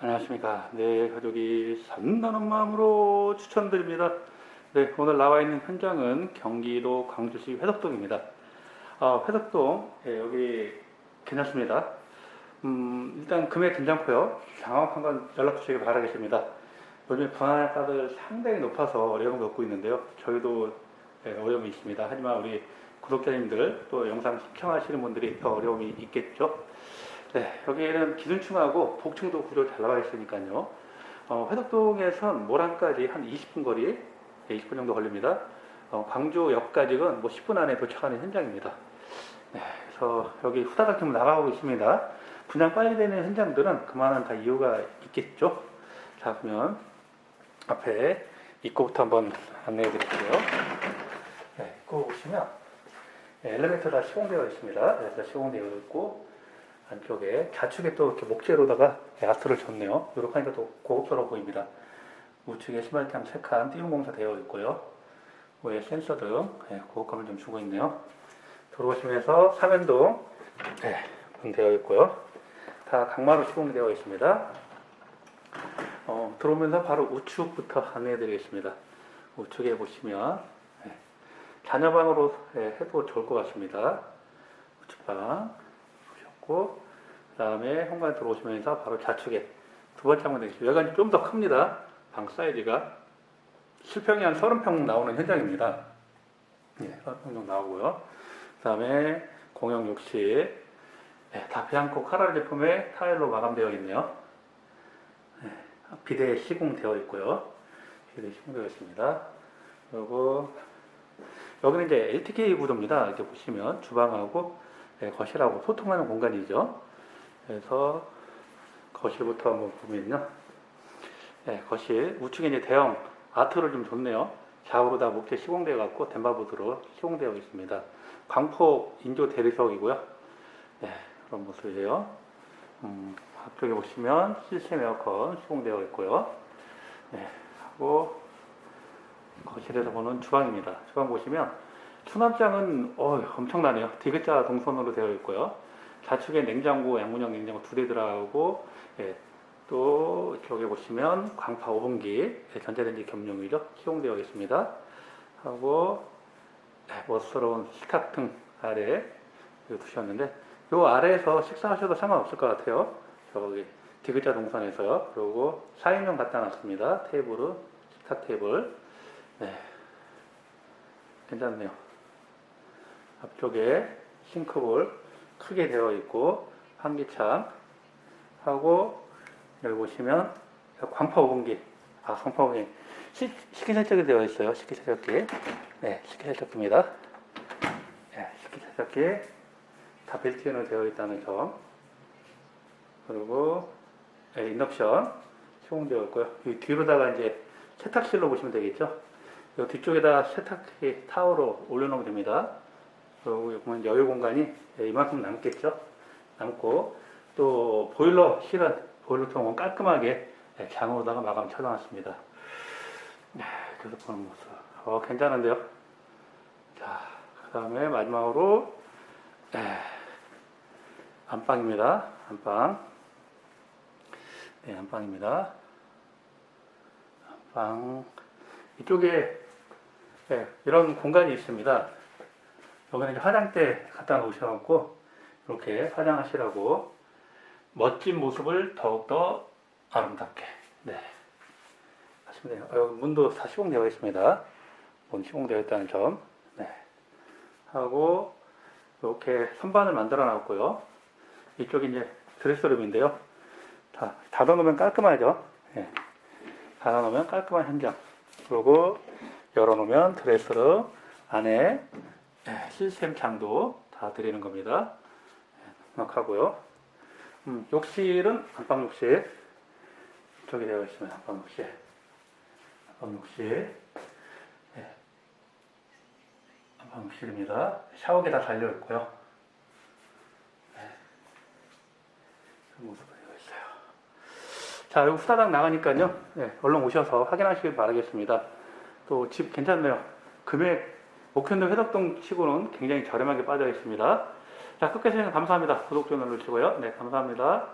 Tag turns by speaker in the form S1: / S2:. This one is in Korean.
S1: 안녕하십니까. 네, 가족이 산다는 마음으로 추천드립니다. 네, 오늘 나와 있는 현장은 경기도 광주시 회덕동입니다. 아, 회덕동, 예, 여기 괜찮습니다. 음, 일단 금액 괜찮고요. 정확한 건 연락 주시기 바라겠습니다. 요즘 분할가들 상당히 높아서 어려움을 겪고 있는데요. 저희도 예, 어려움이 있습니다. 하지만 우리 구독자님들 또 영상 시청하시는 분들이 더 어려움이 있겠죠. 네, 여기에는 기준층하고 복층도 구조 잘 나와 있으니까요. 어, 회덕동에선 모란까지 한 20분 거리, 네, 20분 정도 걸립니다. 어, 광주역까지는 뭐 10분 안에 도착하는 현장입니다. 네, 그래서 여기 후다닥 좀 나가고 있습니다. 분양 빨리 되는 현장들은 그만한 다 이유가 있겠죠. 자, 그러면 앞에 입구부터 한번 안내해 드릴게요. 네, 입구 보시면 네, 엘리베이터 다 시공되어 있습니다. 엘리베이터 시공되어 있고 안쪽에 좌측에 또 이렇게 목재로다가 야스를 줬네요. 이렇게 하니까 또 고급스러워 보입니다. 우측에 신발장 3칸 띄운 공사 되어 있고요. 위에 센서 등 네, 고급감을 좀 주고 있네요. 들어오시면서 사면동 네, 문 되어 있고요. 다 강마루 시공되어 있습니다. 어, 들어오면서 바로 우측부터 안내해 드리겠습니다. 우측에 보시면 네, 자녀방으로 네, 해도 좋을 것 같습니다. 우측방 보셨고 그 다음에 현관 들어오시면서 바로 좌측에 두 번째 방문 되겠습니다. 외관이 좀더 큽니다. 방 사이즈가 실평이 한 30평 나오는 현장입니다. 예, 30평 정도 나오고요. 그 다음에 공용 욕실 네, 다 비앙코 카랄 제품의 타일로 마감되어 있네요. 네, 비대 시공되어 있고요. 비대 시공되어 있습니다. 그리고 여기는 이제 LTK 구조입니다. 이렇게 보시면 주방하고 네, 거실하고 소통하는 공간이죠. 그래서 거실부터 한번 보면요. 네, 거실 우측에 이제 대형 아트를 좀 줬네요. 좌우로 다 목재 시공되어 갖고 덴바보드로 시공되어 있습니다. 광폭 인조 대리석이고요. 네, 그런 모습이에요. 음, 앞쪽에 보시면 시스템 에어컨 시공되어 있고요. 네, 하고 거실에서 보는 주방입니다. 주방 보시면 수납장은 어, 엄청나네요. 디귿자 동선으로 되어 있고요. 좌측에 냉장고, 양문형 냉장고 두 대 들어가고 예, 또 저기 보시면 광파 오븐기 예, 전자레인지 겸용이죠. 시공되어 있습니다. 하고 네, 멋스러운 식탁 등 아래 여기 두셨는데 요 아래에서 식사하셔도 상관없을 것 같아요. 저기 디귿자 동선에서요. 그리고 4인용 갖다 놨습니다. 테이블은 식탁 테이블. 네. 괜찮네요. 앞쪽에 싱크볼 크게 되어 있고 환기창 하고 여기 보시면 광파 오븐기. 아 광파 오븐기. 식- 식기세척이 되어 있어요. 식기세척기. 네 식기세척기입니다. 네, 식기세척기 다 빌트인으로 되어 있다는 점. 그리고 네, 인덕션 시공되어 있고요. 이 뒤로다가 이제 세탁실로 보시면 되겠죠? 이 뒤쪽에다 세탁기 타워로 올려놓으면 됩니다 그리고 여유 공간이 예, 이만큼 남겠죠. 남고 또 보일러 실은 보일러통은 깔끔하게 예, 장으로다가 마감 쳐놨습니다. 네, 그래서 보는 모습. 어, 괜찮은데요. 자, 그 다음에 마지막으로 네, 안방입니다. 안방. 네, 안방입니다. 안방. 이쪽에 네, 이런 공간이 있습니다. 여기는 이제 화장대 갖다 놓으셔갖고 이렇게 화장하시라고 멋진 모습을 더욱더 아름답게 네 하시면 돼요. 어, 문도 다 시공되어 있습니다. 문 시공되어 있다는 점 네. 하고 이렇게 선반을 만들어 놨고요. 이쪽이 이제 드레스룸인데요. 다 닫아놓으면 깔끔하죠. 예. 닫아놓으면 깔끔한 현장. 그리고 열어놓으면 드레스룸 안에 네, 시스템 창도 다 드리는 겁니다. 넉넉하고요. 음, 욕실은 안방 욕실. 저기 되어 있으면 안방 욕실. 안방 욕실. 네. 안방 욕실입니다. 샤워기 다 달려 있고요. 네. 그 모습으로 되어 있어요. 자, 여기 후다닥 나가니까요. 네, 얼른 오셔서 확인하시길 바라겠습니다. 또 집 괜찮네요. 금액 목현동 회덕동 치고는 굉장히 저렴하게 빠져 있습니다. 자, 끝까지 감사합니다. 구독 좀 눌러주시고요. 네, 감사합니다.